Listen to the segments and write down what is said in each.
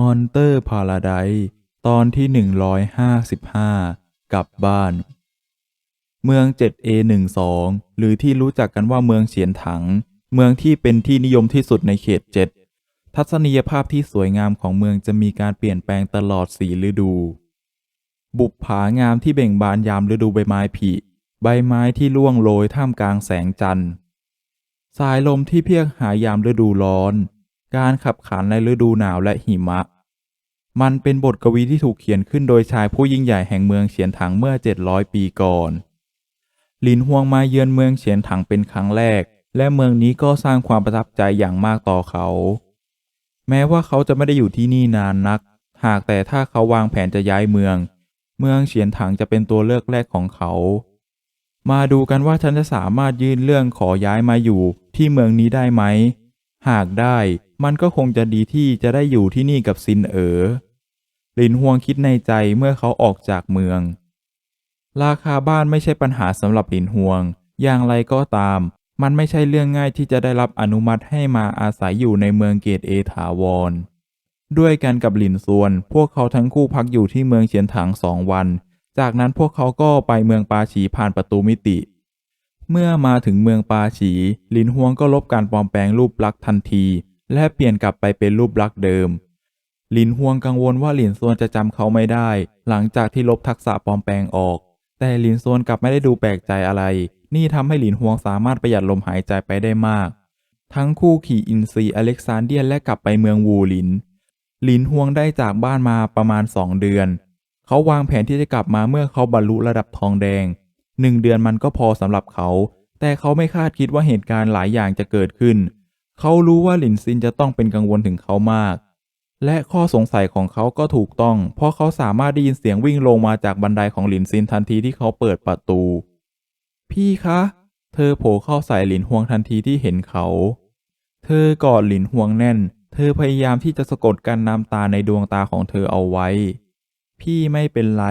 มอนเตอร์พาราไดตอนที่ 155 กลับบ้าน เมือง 7A12 หรือที่รู้จักกันว่าเมืองเฉียนถัง เมืองที่เป็นที่นิยมที่สุดในเขต 7 ทัศนียภาพที่สวยงามของเมืองจะมีการเปลี่ยนแปลงตลอดสีฤดู บุปผางามที่เบ่งบานยามฤดูใบไม้ผลิใบไม้ที่ร่วงโรยท่ามกลางแสงจันทร์ สายลมที่เพียกหายามฤดูร้อน การขับขานในฤดูหนาวและหิมะ มันเป็นบทกวีที่ถูกเขียนขึ้นโดยชายผู้ยิ่งใหญ่แห่งเมืองเฉียนถังเมื่อ 700 ปีก่อนหลินฮวงมาเยือนเมืองเฉียนถังเป็นครั้งแรก และเมืองนี้ก็สร้างความประทับใจอย่างมากต่อเขา แม้ว่าเขาจะไม่ได้อยู่ที่นี่นานนัก หากแต่ถ้าเขาวางแผนจะย้ายเมือง เมืองเฉียนถังจะเป็นตัวเลือกแรกของเขา มาดูกันว่าฉันจะสามารถยื่นเรื่องขอย้ายมาอยู่ที่เมืองนี้ได้ไหม หากได้มันก็คงจะดีที่จะได้อยู่ที่นี่กับซินเอ๋อหลินฮวงคิดในใจเมื่อเขาออกจากเมือง ราคาบ้านไม่ใช่ปัญหาสำหรับหลินฮวง อย่างไรก็ตาม มันไม่ใช่เรื่องง่ายที่จะได้รับอนุมัติให้มาอาศัยอยู่ในเมืองเกตเอถาวร ด้วยกันกับหลินซวน พวกเขาทั้งคู่พักอยู่ที่เมืองเฉียนถังสองวัน จากนั้นพวกเขาก็ไปเมืองปาฉีผ่านประตูมิติ เมื่อมาถึงเมืองปาฉี หลินฮวงก็ลบการปลอมแปลงรูปลักษณ์ทันที และเปลี่ยนกลับไปเป็นรูปลักษณ์เดิม หลินฮวงกังวลว่าหลินซวนจะจำเขาไม่ได้ หลังจากที่ลบทักษะปลอมแปลงออก แต่หลินซวนกลับไม่ได้ดูแปลกใจอะไร นี่ทำให้หลินฮวงสามารถประหยัดลมหายใจไปได้มาก ทั้งคู่ขี่อินซีอเล็กซานเดียนและกลับไปเมืองวูหลิน หลินฮวงได้จากบ้านมาประมาณสองเดือน เขาวางแผนที่จะกลับมาเมื่อเขาบรรลุระดับทองแดงหนึ่งเดือนมันก็พอสำหรับเขา แต่เขาไม่คาดคิดว่าเหตุการณ์หลายอย่างจะเกิดขึ้น เขารู้ว่าหลินซินจะต้องเป็นกังวลถึงเขามาก และข้อสงสัยของเขาก็ถูกต้อง เพราะเขาสามารถได้ยินเสียงวิ่งลงมาจากบันไดของหลินซินทันทีที่เขาเปิดประตู พี่คะ เธอโผล่เข้าใส่หลินฮวงทันทีที่เห็นเขา เธอกอดหลินฮวงแน่น เธอพยายามที่จะสะกดกั้นน้ำตาในดวงตาของเธอเอาไว้ พี่ไม่เป็นไร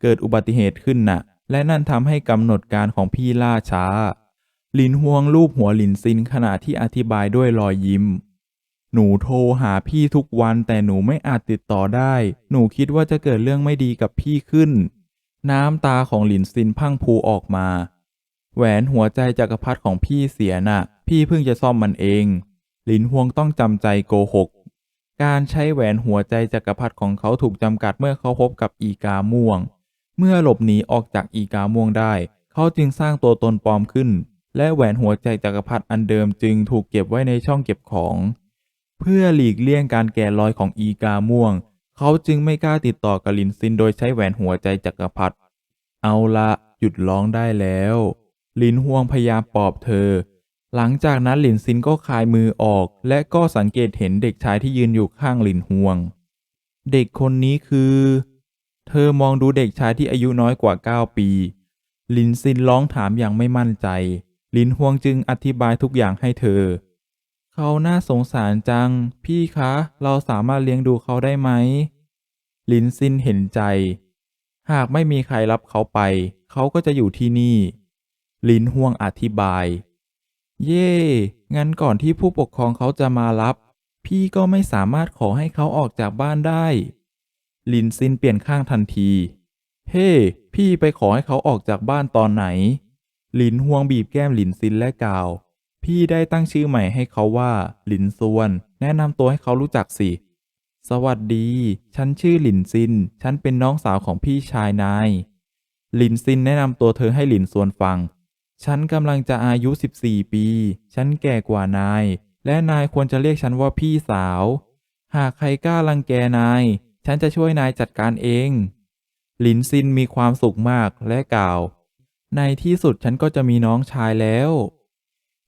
เกิดอุบัติเหตุขึ้นน่ะ และนั่นทำให้กำหนดการของพี่ล่าช้า หลินฮวงลูบหัวหลินซินขณะที่อธิบายด้วยรอยยิ้ม หนูโทรหาพี่ทุกวันแต่หนูไม่อาจติดต่อได้ หนูคิดว่าจะเกิดเรื่องไม่ดีกับพี่ขึ้น น้ำตาของหลินซินพังพูออกมา แหวนหัวใจจักรพรรดิของพี่เสียน่ะ พี่เพิ่งจะซ่อมมันเอง หลินฮวงต้องจำใจโกหก การใช้แหวนหัวใจจักรพรรดิของเขาถูกจำกัดเมื่อเขาพบกับอีกาม่วง เมื่อหลบหนีออกจากอีกาม่วงได้ เขาจึงสร้างตัวตนปลอมขึ้น และแหวนหัวใจจักรพรรดิอันเดิมจึงถูกเก็บไว้ในช่องเก็บของ เพื่อหลีกเลี่ยงการแก่รอยของอีกาม่วง เขาจึงไม่กล้าติดต่อกับลินซินโดยใช้แหวนหัวใจจักรพรรดิเอาละหยุดร้องได้แล้ว ลินฮวงพยายามปลอบเธอ หลังจากนั้นหลินซินก็คลายมือออก และก็สังเกตเห็นเด็กชายที่ยืนอยู่ข้างหลินฮวง เด็กคนนี้คือ เธอมองดูเด็กชายที่อายุน้อยกว่า 9 ปี ลินซินร้องถามอย่างไม่มั่นใจ ลินฮวงจึงอธิบายทุกอย่างให้เธอ เขาน่าสงสารจัง พี่คะ เราสามารถเลี้ยงดูเขาได้ไหม ลินซินเห็นใจ หากไม่มีใครรับเขาไป เขาก็จะอยู่ที่นี่ ลินฮวงอธิบาย เย่ งั้นก่อนที่ผู้ปกครองเขาจะมารับ พี่ก็ไม่สามารถขอให้เขาออกจากบ้านได้ ลินซินเปลี่ยนข้างทันที เฮ้พี่ไปขอให้เขาออกจากบ้านตอนไหน หลินฮวงบีบแก้มหลินซินและกล่าว พี่ได้ตั้งชื่อใหม่ให้เขาว่า หลินซวน แนะนำตัวให้เขารู้จักสิ สวัสดี ฉันชื่อหลินซิน ฉันเป็นน้องสาวของพี่ชายนาย หลินซินแนะนำตัวเธอให้หลินซวนฟัง ฉันกำลังจะอายุ 14 ปี ฉันแก่กว่านาย และนายควรจะเรียกฉันว่าพี่สาว หากใครกล้ารังแกนาย ฉันจะช่วยนายจัดการเอง หลินซินมีความสุขมากและกล่าว ในที่สุดฉันก็จะมีน้องชายแล้ว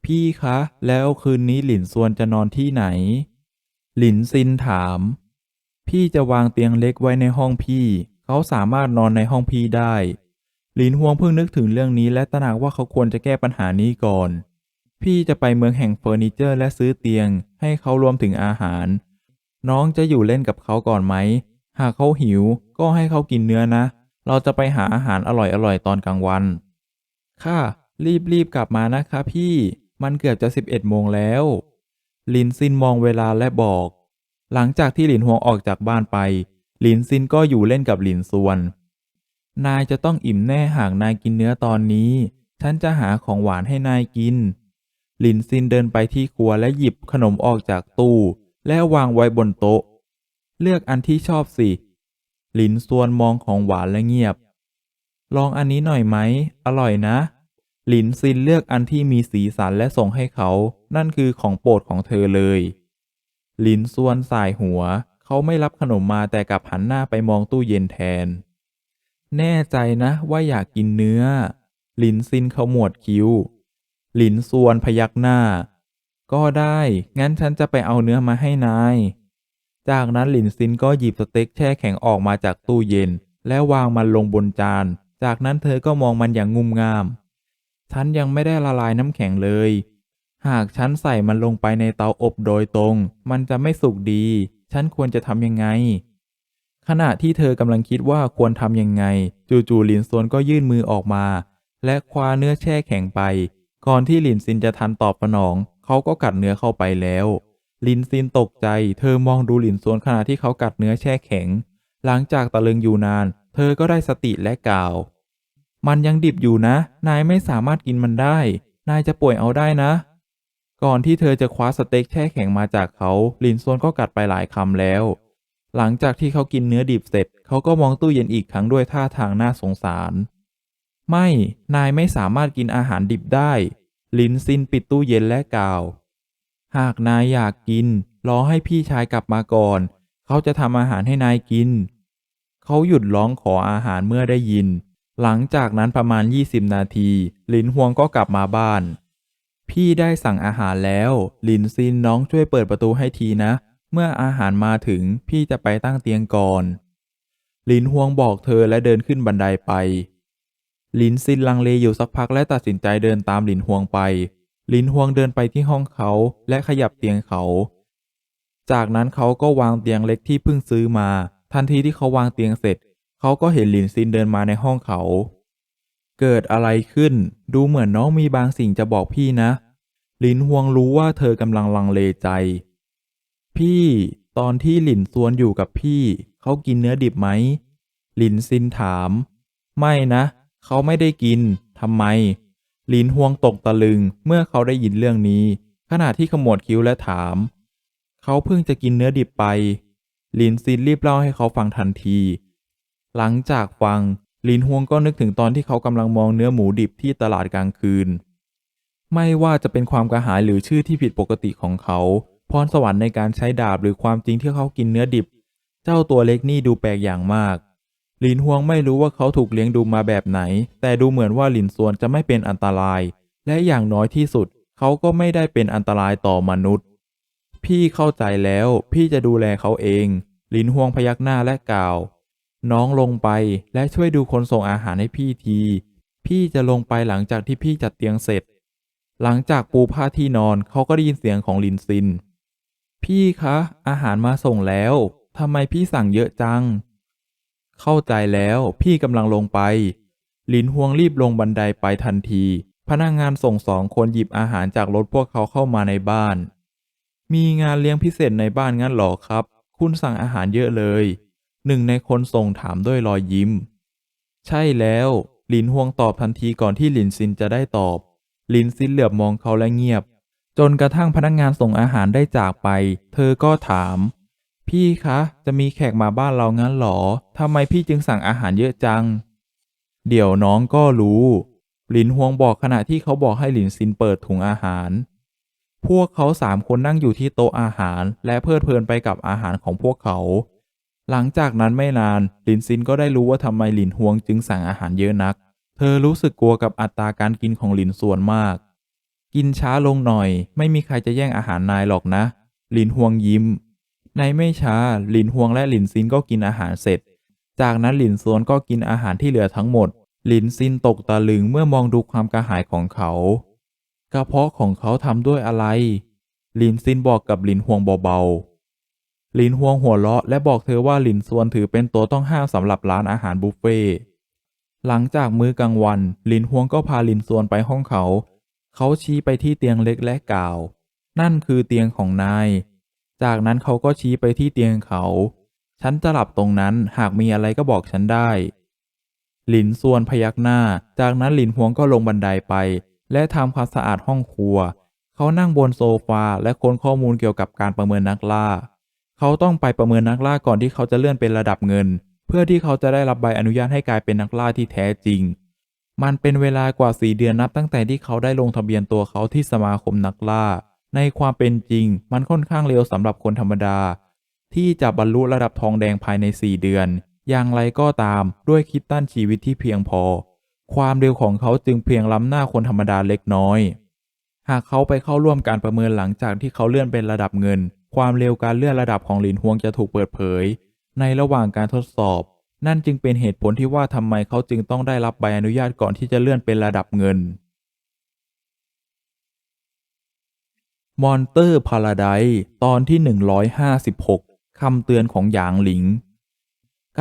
พี่คะ แล้วคืนนี้หลินซวนจะนอนที่ไหน หลินซินถาม พี่จะวางเตียงเล็กไว้ในห้องพี่ เขาสามารถนอนในห้องพี่ได้ หลินฮวงเพิ่งนึกถึงเรื่องนี้และตระหนักว่าเขาควรจะแก้ปัญหานี้ก่อน พี่จะไปเมืองแห่งเฟอร์นิเจอร์และซื้อเตียง ให้เขารวมถึงอาหาร น้องจะอยู่เล่นกับเขาก่อนไหม หากเขาหิว ก็ให้เขากินเนื้อนะ เราจะไปหาอาหารอร่อยๆตอนกลางวัน ค่ะ รีบๆกลับมานะคะพี่ มันเกือบจะสิบเอ็ดโมงแล้ว ลินซินมองเวลาและบอก หลังจากที่หลินฮวงออกจากบ้านไป หลินซินก็อยู่เล่นกับหลินซวน นายจะต้องอิ่มแน่หากนายกินเนื้อตอนนี้ ฉันจะหาของหวานให้นายกิน หลินซินเดินไปที่ครัวและหยิบขนมออกจากตู้ และวางไว้บนโต๊ะ เลือกอันที่ชอบสิ หลินซวนมองของหวานและเงียบ ลองอันนี้หน่อยไหม อร่อยนะ หลินซินเลือกอันที่มีสีสันและส่งให้เขา นั่นคือของโปรดของเธอเลย หลินซวนสายหัว เขาไม่รับขนมมาแต่กลับหันหน้าไปมองตู้เย็นแทน แน่ใจนะว่าอยากกินเนื้อ หลินซินเขาหมวดคิ้ว หลินซวนพยักหน้า ก็ได้ งั้นฉันจะไปเอาเนื้อมาให้นาย จากนั้นหลินซินก็หยิบสเต็กแช่แข็งออกมาจากตู้เย็น แล้ววางมันลงบนจาน จากนั้นเธอก็มองมันอย่างงุมงาม ฉันยังไม่ได้ละลายน้ำแข็งเลย หากฉันใส่มันลงไปในเตาอบโดยตรง มันจะไม่สุกดี ฉันควรจะทำยังไง ขณะที่เธอกำลังคิดว่าควรทำยังไง จู่ๆหลินซวนก็ยื่นมือออกมา และคว้าเนื้อแช่แข็งไป ก่อนที่หลินซินจะทันตอบสนอง เขาก็กัดเนื้อเข้าไปแล้วลินซินตกใจ เธอมองดูหลินซวนขณะที่เขากัดเนื้อแช่แข็ง หลังจากตะลึงอยู่นาน ธอก็ได้สติและกล่าว มันยังดิบอยู่นะ นายไม่สามารถกินมันได้ นายจะป่วยเอาได้นะ ก่อนที่เธอจะคว้าสเต็กแช่แข็งมาจากเขา ลินซวนก็กัดไปหลายคำแล้ว หลังจากที่เขากินเนื้อดิบเสร็จ เขาก็มองตู้เย็นอีกครั้งด้วยท่าทางน่าสงสาร ไม่ นายไม่สามารถกินอาหารดิบได้ ลินซินปิดตู้เย็นและกล่าว หากนายอยากกิน รอให้พี่ชายกลับมาก่อน เขาจะทำอาหารให้นายกิน เขาหยุดร้องขออาหารเมื่อได้ยิน หลังจากนั้นประมาณ 20 นาที ลินฮวงก็กลับมาบ้าน พี่ได้สั่งอาหารแล้ว ลินซินน้องช่วยเปิดประตูให้ทีนะ เมื่ออาหารมาถึงพี่จะไปตั้งเตียงก่อน ลินฮวงบอกเธอและเดินขึ้นบันไดไป ลินซินลังเลอยู่สักพักและตัดสินใจเดินตามลินฮวงไปลินฮวงเดินไปที่ห้องเขาและขยับเตียงเขา จากนั้นเขาก็วางเตียงเล็กที่เพิ่งซื้อมา ทันทีที่เขาวางเตียงเสร็จ เขาก็เห็นหลินซินเดินมาในห้องเขา เกิดอะไรขึ้น ดูเหมือนน้องมีบางสิ่งจะบอกพี่นะ หลินฮวงรู้ว่าเธอกำลังลังเลใจ พี่ตอนที่หลินซวนอยู่กับพี่ เขากินเนื้อดิบไหม หลินซินถาม ไม่นะ เขาไม่ได้กินทำไม หลินฮวงตกตะลึงเมื่อเขาได้ยินเรื่องนี้ ขณะที่ขมวดคิ้วและถาม เขาเพิ่งจะกินเนื้อดิบไป ลินซินรีบเล่าให้เขาฟังทันที หลังจากฟัง ลินฮวงก็นึกถึงตอนที่เขากำลังมองเนื้อหมูดิบที่ตลาดกลางคืน ไม่ว่าจะเป็นความกระหายหรือชื่อที่ผิดปกติของเขา พรสวรรค์ในการใช้ดาบหรือความจริงที่เขากินเนื้อดิบ เจ้าตัวเล็กนี่ดูแปลกอย่างมาก ลินฮวงไม่รู้ว่าเขาถูกเลี้ยงดูมาแบบไหน แต่ดูเหมือนว่าหลินซวนจะไม่เป็นอันตราย และอย่างน้อยที่สุด เขาก็ไม่ได้เป็นอันตรายต่อมนุษย์ พี่เข้าใจแล้วพี่จะดูแลเขาเอง ลินฮวงพยักหน้าและกล่าว น้องลงไปและช่วยดูคนส่งอาหารให้พี่ที พี่จะลงไปหลังจากที่พี่จัดเตียงเสร็จ หลังจากปูผ้าที่นอนเขาก็ได้ยินเสียงของลินซิน พี่คะ อาหารมาส่งแล้วทำไมพี่สั่งเยอะจัง เข้าใจแล้วพี่กำลังลงไปลินฮวงรีบลงบันไดไปทันที พนักงงานส่งสองคนหยิบอาหารจากรถพวกเขาเข้ามาในบ้าน มีงานเลี้ยงพิเศษในบ้านงั้นหรอครับ คุณสั่งอาหารเยอะเลย หนึ่งในคนส่งถามด้วยรอยยิ้ม ใช่แล้ว หลินฮวงตอบทันทีก่อนที่หลินซินจะได้ตอบ หลินซินเหลือบมองเขาและเงียบ จนกระทั่งพนักงานส่งอาหารได้จากไป เธอก็ถาม พี่คะ จะมีแขกมาบ้านเรางั้นหรอทำไมพี่จึงสั่งอาหารเยอะจัง เดี๋ยวน้องก็รู้ หลินฮวงบอกขณะที่เขาบอกให้หลินซินเปิดถุงอาหาร พวกเขาสามคนนั่งอยู่ที่โต๊ะอาหาร และเพลิดเพลินไปกับอาหารของพวกเขา หลังจากนั้นไม่นานลินซินก็ได้รู้ว่าทำไมหลินฮวงจึงสั่งอาหารเยอะนัก เธอรู้สึกกลัวกับอัตราการกินของหลินส่วนมาก กินช้าลงหน่อย ไม่มีใครจะแย่งอาหารนายหรอกนะหลินฮวงยิ้ม ในไม่ช้าหลินฮวงและหลินซินก็กินอาหารเสร็จ จากนั้นหลินซวนก็กินอาหารที่เหลือทั้งหมด หลินซินตกตะลึงเมื่อมองดูความกระหายของเขา กระเพาะของเขาทำด้วยอะไร ลินซินบอกกับลินฮวงเบาๆลินฮวงหัวเราะและบอกเธอว่าลินซวนถือเป็นตัวต้องห้ามสำหรับร้านอาหารบุฟเฟ่ต์หลังจากมื้อกลางวันลินฮวงก็พาลินซวนไปห้องเขา เขาชี้ไปที่เตียงเล็กและกล่าว นั่นคือเตียงของนาย จากนั้นเขาก็ชี้ไปที่เตียงเขา ฉันจะหลับตรงนั้นหากมีอะไรก็บอกฉันได้ หลินซวนพยักหน้า จากนั้นหลินหวงก็ลงบันไดไป และทำความสะอาดห้องครัว เขานั่งบนโซฟาและค้นข้อมูลเกี่ยวกับการประเมินนักล่า เขาต้องไปประเมินนักล่าก่อนที่เขาจะเลื่อนเป็นระดับเงิน เพื่อที่เขาจะได้รับใบอนุญาตให้กลายเป็นนักล่าที่แท้จริง มันเป็นเวลากว่าสี่เดือนนับตั้งแต่ที่เขาได้ลงทะเบียนตัวเขาที่สมาคมนักล่า ในความเป็นจริง มันค่อนข้างเร็วสำหรับคนธรรมดา ที่จะบรรลุระดับทองแดงภายใน 4 เดือน อย่างไรก็ตามด้วยคิดตั้นชีวิตที่เพียงพอ ความเร็วของเขาจึงเพียงล้ำหน้าคนธรรมดาเล็กน้อย หากเขาไปเข้าร่วมการประเมินหลังจากที่เขาเลื่อนเป็นระดับเงิน ความเร็วการเลื่อนระดับของหลินฮวงจะถูกเปิดเผย ในระหว่างการทดสอบ นั่นจึงเป็นเหตุผลที่ว่าทำไมเขาจึงต้องได้รับใบอนุญาตก่อนที่จะเลื่อนเป็นระดับเงิน มอนเตอร์พาราไดตอนที่ 156คำเตือนของหยางหลิง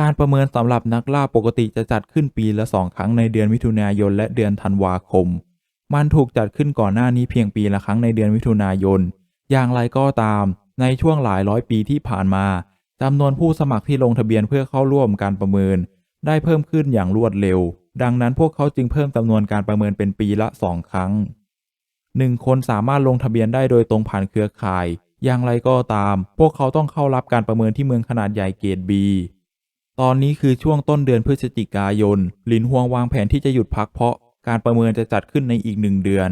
การประเมินสำหรับนักล่าปกติจะจัดขึ้นปีละสองครั้งในเดือนมิถุนายนและเดือนธันวาคม มันถูกจัดขึ้นก่อนหน้านี้เพียงปีละครั้งในเดือนมิถุนายน อย่างไรก็ตาม ในช่วงหลายร้อยปีที่ผ่านมาจำนวนผู้สมัครที่ลงทะเบียนเพื่อเข้าร่วมการประเมิน ได้เพิ่มขึ้นอย่างรวดเร็ว ดังนั้นพวกเขาจึงเพิ่มจำนวนการประเมินเป็นปีละสองครั้งหนึ่งคนสามารถลงทะเบียนได้โดยตรงผ่านเครือข่าย อย่างไรก็ตาม พวกเขาต้องเข้ารับการประเมินที่เมืองขนาดใหญ่เกรด B ตอนนี้คือช่วงต้นเดือนพฤศจิกายน หลินฮวงวางแผนที่จะหยุดพักเพราะการประเมินจะจัดขึ้นในอีกหนึ่งเดือน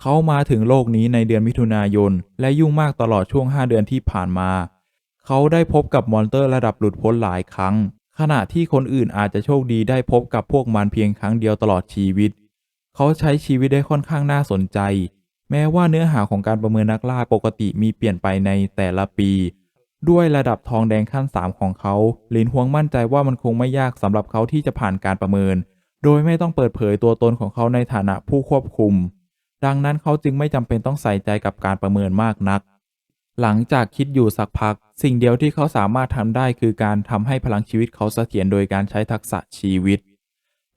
เขามาถึงโลกนี้ในเดือนมิถุนายน และยุ่งมากตลอดช่วง 5 เดือนที่ผ่านมา เขาได้พบกับมอนเตอร์ระดับหลุดพ้นหลายครั้ง ขณะที่คนอื่นอาจจะโชคดีได้พบกับพวกมันเพียงครั้งเดียวตลอดชีวิต เขาใช้ชีวิตได้ค่อนข้างน่าสนใจ แม้ว่าเนื้อหาของการประเมินนักล่าปกติมีเปลี่ยนไปในแต่ละปี ด้วยระดับทองแดงขั้น 3 ของเขา หลินฮวงมั่นใจว่ามันคงไม่ยากสำหรับเขาที่จะผ่านการประเมิน โดยไม่ต้องเปิดเผยตัวตนของเขาในฐานะผู้ควบคุม ดังนั้นเขาจึงไม่จำเป็นต้องใส่ใจกับการประเมินมากนัก หลังจากคิดอยู่สักพัก สิ่งเดียวที่เขาสามารถทำได้คือการทำให้พลังชีวิตเขาเสถียรโดยการใช้ทักษะชีวิต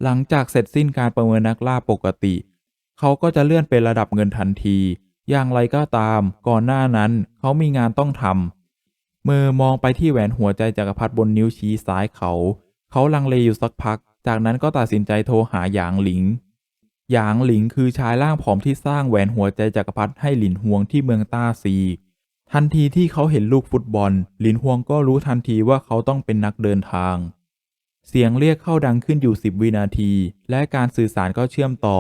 หลังจากเสร็จสิ้นการประเมินนักล่าปกติ เขาก็จะเลื่อนเป็นระดับเงินทันที อย่างไรก็ตาม ก่อนหน้านั้น เขามีงานต้องทำ มือมองไปที่แหวนหัวใจจักรพรรดิบนนิ้วชี้ซ้ายเขา เขาลังเลอยู่สักพัก จากนั้นก็ตัดสินใจโทรหาหยางหลิง หยางหลิงคือชายร่างผอมที่สร้างแหวนหัวใจจักรพรรดิให้หลินฮวงที่เมืองต้าซี ทันทีที่เขาเห็นลูกฟุตบอล หลินฮวงก็รู้ทันทีว่าเขาต้องเป็นนักเดินทาง เสียงเรียกเข้าดังขึ้นอยู่สิบวินาที และการสื่อสารก็เชื่อมต่อ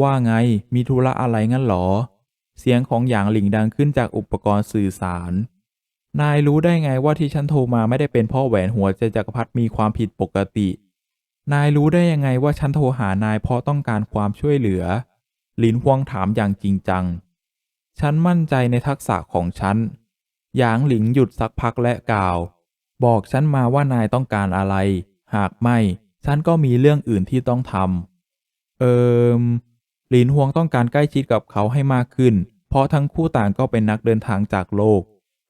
ว่าไง มีธุระอะไรงั้นหรอ เสียงของหยางหลิงดังขึ้นจากอุปกรณ์สื่อสาร นายรู้ได้ไงว่าที่ฉันโทรมาไม่ได้เป็นเพ่อแหวนหัวใจจักรพรรดิมีความผิดปกติ นายรู้ได้ยังไงว่าฉันโทรหานายเพราะต้องการความช่วยเหลือหลินฮวงถามอย่างจริงจัง ฉันมั่นใจในทักษะของฉัน หยางหลิงหยุดสักพักและกล่าว บอกฉันมาว่านายต้องการอะไร หากไม่ ฉันก็มีเรื่องอื่นที่ต้องทำ เอิมหลินฮวงต้องการใกล้ชิดกับเขาให้มากขึ้น เพราะทั้งคู่ต่างก็เป็นนักเดินทางจากโลก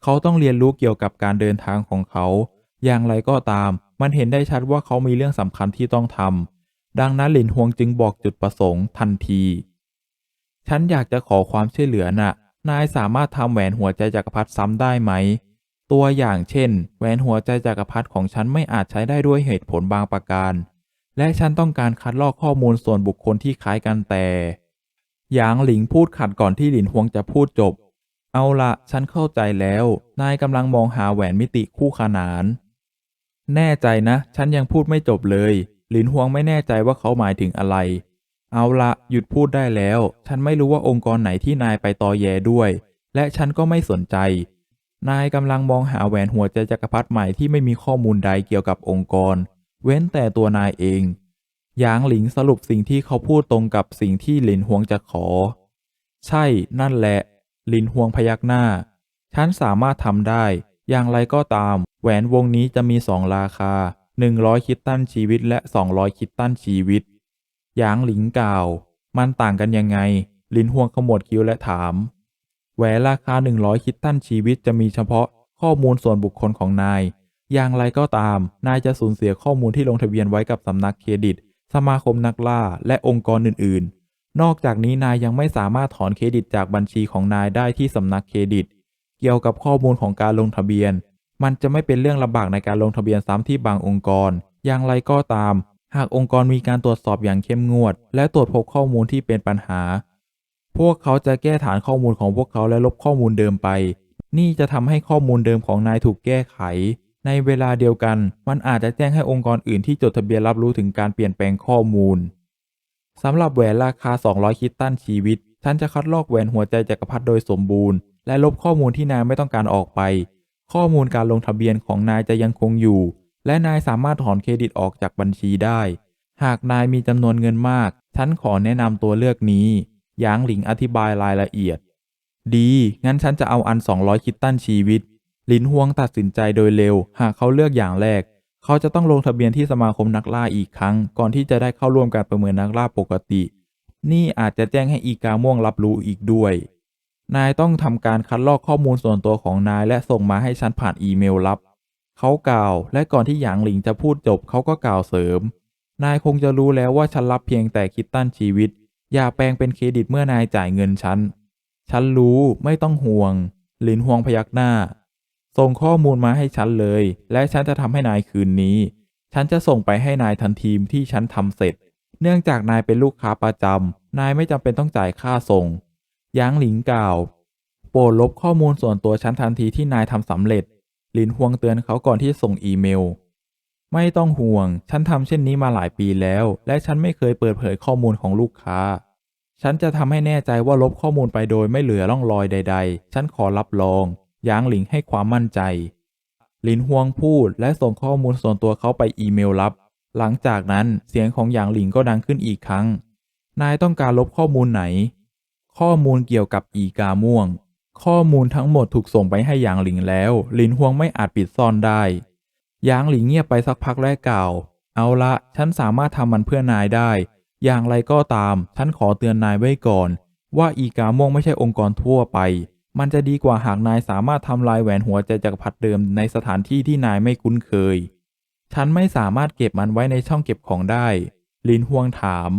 เขาต้องเรียนรู้เกี่ยวกับการเดินทางของเขา อย่างไรก็ตาม มันเห็นได้ชัดว่าเขามีเรื่องสำคัญที่ต้องทำดังนั้นหลินฮวงจึงบอกจุดประสงค์ทันที ฉันอยากจะขอความช่วยเหลือน่ะ นายสามารถทำแหวนหัวใจจักรพรรดิซ้ำได้ไหม ตัวอย่างเช่น แหวนหัวใจจักรพรรดิของฉันไม่อาจใช้ได้ด้วยเหตุผลบางประการ และฉันต้องการคัดลอกข้อมูลส่วนบุคคลที่คล้ายกันแต่หยางหลิงพูดขัดก่อนที่หลินฮวงจะพูดจบ เอาละฉันเข้าใจแล้ว นายกำลังมองหาแหวนมิติคู่ขนาน แน่ใจนะ ฉันยังพูดไม่จบเลย หลินฮวงไม่แน่ใจว่าเขาหมายถึงอะไร เอาละหยุดพูดได้แล้ว ฉันไม่รู้ว่าองค์กรไหนที่นายไปตอแยด้วย และฉันก็ไม่สนใจ นายกำลังมองหาแหวนหัวใจจักรพรรดิใหม่ที่ไม่มีข้อมูลใดเกี่ยวกับองค์กร เว้นแต่ตัวนายเองหยางหลิงสรุปสิ่งที่เขาพูดตรงกับสิ่งที่หลินฮวงจะขอ ใช่นั่นแหละ ลินฮวงพยักหน้า ฉันสามารถทำได้ อย่างไรก็ตาม แหวนวงนี้จะมีสองราคา 100 คิตตันชีวิตและ 200 คิตตันชีวิต หยางหลิงกล่าว มันต่างกันยังไง ลินฮวงขมวดคิ้วและถาม แหวนราคา 100 คิตตันชีวิตจะมีเฉพาะข้อมูลส่วนบุคคลของนาย อย่างไรก็ตาม นายจะสูญเสียข้อมูลที่ลงทะเบียนไว้กับสำนักเครดิต สมาคมนักล่า และองค์กรอื่น ๆ นอกจากนี้นายยังไม่สามารถถอนเครดิตจากบัญชีของนายได้ที่สำนักเครดิต เกี่ยวกับข้อมูลของการลงทะเบียน มันจะไม่เป็นเรื่องลำบากในการลงทะเบียนซ้ำที่บางองค์กร อย่างไรก็ตาม หากองค์กรมีการตรวจสอบอย่างเข้มงวด และตรวจพบข้อมูลที่เป็นปัญหา พวกเขาจะแก้ฐานข้อมูลของพวกเขาและลบข้อมูลเดิมไป นี่จะทำให้ข้อมูลเดิมของนายถูกแก้ไข ในเวลาเดียวกัน มันอาจจะแจ้งให้องค์กรอื่นที่จดทะเบียนรับรู้ถึงการเปลี่ยนแปลงข้อมูล สำหรับแหวนราคา 200 คิดตันชีวิต ฉันจะคัดลอกแหวนหัวใจจักรพรรดิโดยสมบูรณ์ และลบข้อมูลที่นายไม่ต้องการออกไป ข้อมูลการลงทะเบียนของนายจะยังคงอยู่ และนายสามารถถอนเครดิตออกจากบัญชีได้ หากนายมีจำนวนเงินมาก ฉันขอแนะนำตัวเลือกนี้หยางหลิงอธิบายรายละเอียด ดี งั้นฉันจะเอาอัน 200 คิดตันชีวิต ลินฮวงตัดสินใจโดยเร็ว หากเขาเลือกอย่างแรก เขาจะต้องลงทะเบียนที่สมาคมนักล่าอีกครั้ง ก่อนที่จะได้เข้าร่วมการประเมินนักล่าปกติ นี่อาจจะแจ้งให้อีกาม่วงรับรู้อีกด้วย นายต้องทำการคัดลอกข้อมูลส่วนตัวของนายและส่งมาให้ฉันผ่านอีเมลลับ เขากล่าว และก่อนที่หยางหลิงจะพูดจบเขาก็กล่าวเสริม นายคงจะรู้แล้วว่าฉันรับเพียงแต่คิดตั้นชีวิต อย่าแปลงเป็นเครดิตเมื่อนายจ่ายเงินฉัน ฉันรู้ไม่ต้องห่วง หลินฮวงพยักหน้า ส่งข้อมูลมาให้ฉันเลย และฉันจะทำให้นายคืนนี้ ฉันจะส่งไปให้นายทันทีที่ฉันทำเสร็จ เนื่องจากนายเป็นลูกค้าประจำนายไม่จำเป็นต้องจ่ายค่าส่งยางหลิงกล่าว โปรดลบข้อมูลส่วนตัวฉันทันทีที่นายทำสำเร็จลินฮวงเตือนเขาก่อนที่ส่งอีเมล ไม่ต้องห่วง ฉันทำเช่นนี้มาหลายปีแล้ว และฉันไม่เคยเปิดเผยข้อมูลของลูกค้า ฉันจะทำให้แน่ใจว่าลบข้อมูลไปโดยไม่เหลือร่องรอยใด ๆ ฉันขอรับรอง ยางหลิงให้ความมั่นใจหลินฮวงพูดและส่งข้อมูลส่วนตัวเขาไปอีเมลลับ หลังจากนั้นเสียงของหยางหลิงก็ดังขึ้นอีกครั้ง นายต้องการลบข้อมูลไหน ข้อมูลเกี่ยวกับอีกาม่วง ข้อมูลทั้งหมดถูกส่งไปให้หยางหลิงแล้วหลินฮวงไม่อาจปิดซ่อนได้ หยางหลิงเงียบไปสักพักและกล่าว เอาละฉันสามารถทำมันเพื่อนายได้ อย่างไรก็ตาม ฉันขอเตือนนายไว้ก่อน ว่าอีกาม่วงไม่ใช่องค์กรทั่วไป มันจะดีกว่าหากนายสามารถทำลายแหวนหัวใจจักรพรรดิเดิมในสถานที่ที่นายไม่คุ้นเคย ฉันไม่สามารถเก็บมันไว้ในช่องเก็บของได้ ลินฮวงถาม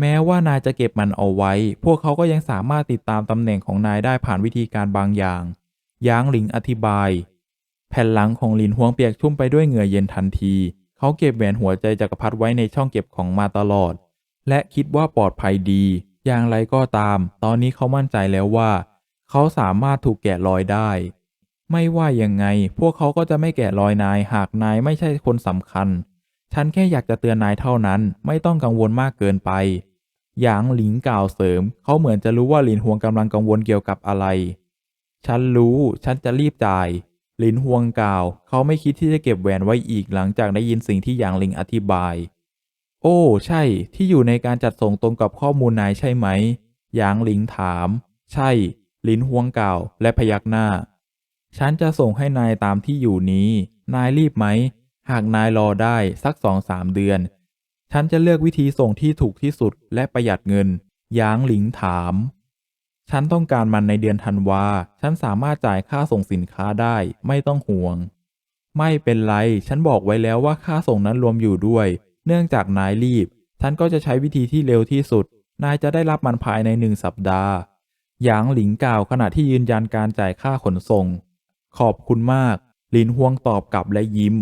แม้ว่านายจะเก็บมันเอาไว้ พวกเขาก็ยังสามารถติดตามตำแหน่งของนายได้ผ่านวิธีการบางอย่างยางหลิงอธิบาย แผ่นหลังของลินฮวงเปียกชุ่มไปด้วยเหงื่อเย็นทันที เขาเก็บแหวนหัวใจจักรพรรดิไว้ในช่องเก็บของมาตลอด และคิดว่าปลอดภัยดี อย่างไรก็ตาม ตอนนี้เขามั่นใจแล้วว่า เขาสามารถถูกแกะรอยได้ ไม่ว่ายังไง พวกเขาก็จะไม่แกะรอยนาย หากนายไม่ใช่คนสำคัญ ฉันแค่อยากจะเตือนนายเท่านั้น ไม่ต้องกังวลมากเกินไป หยางหลิงกล่าวเสริม เขาเหมือนจะรู้ว่าหลินฮวงกำลังกังวลเกี่ยวกับอะไร ฉันรู้ ฉันจะรีบจ่าย หลินฮวงกล่าว เขาไม่คิดที่จะเก็บแหวนไว้อีกหลังจากได้ยินสิ่งที่หยางหลิงอธิบาย โอ้ ใช่ ที่อยู่ในการจัดส่งตรงกับข้อมูลนายใช่ไหมหยางหลิงถาม ใช่ ลินฮวงกล่าวและพยักหน้า ฉันจะส่งให้นายตามที่อยู่นี้ นายรีบไหม หากนายรอได้สักสองสามเดือน ฉันจะเลือกวิธีส่งที่ถูกที่สุดและประหยัดเงินยางหลิงถาม ฉันต้องการมันในเดือนธันวา ฉันสามารถจ่ายค่าส่งสินค้าได้ไม่ต้องห่วง ไม่เป็นไร ฉันบอกไว้แล้วว่าค่าส่งนั้นรวมอยู่ด้วย เนื่องจากนายรีบ ฉันก็จะใช้วิธีที่เร็วที่สุด นายจะได้รับมันภายในหนึ่งสัปดาห์ หยางหลิงกล่าวขณะที่ยืนยันการจ่ายค่าขนส่ง ขอบคุณมากลินฮวงตอบกลับและยิ้ม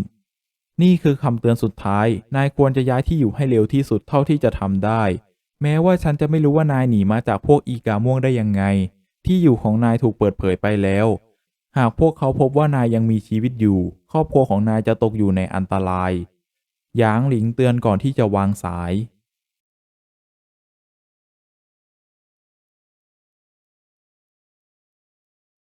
นี่คือคำเตือนสุดท้าย นายควรจะย้ายที่อยู่ให้เร็วที่สุดเท่าที่จะทำได้ แม้ว่าฉันจะไม่รู้ว่านายหนีมาจากพวกอีกาม่วงได้ยังไง ที่อยู่ของนายถูกเปิดเผยไปแล้ว หากพวกเขาพบว่านายยังมีชีวิตอยู่ ครอบครัวของนายจะตกอยู่ในอันตรายหยางหลิงเตือนก่อนที่จะวางสาย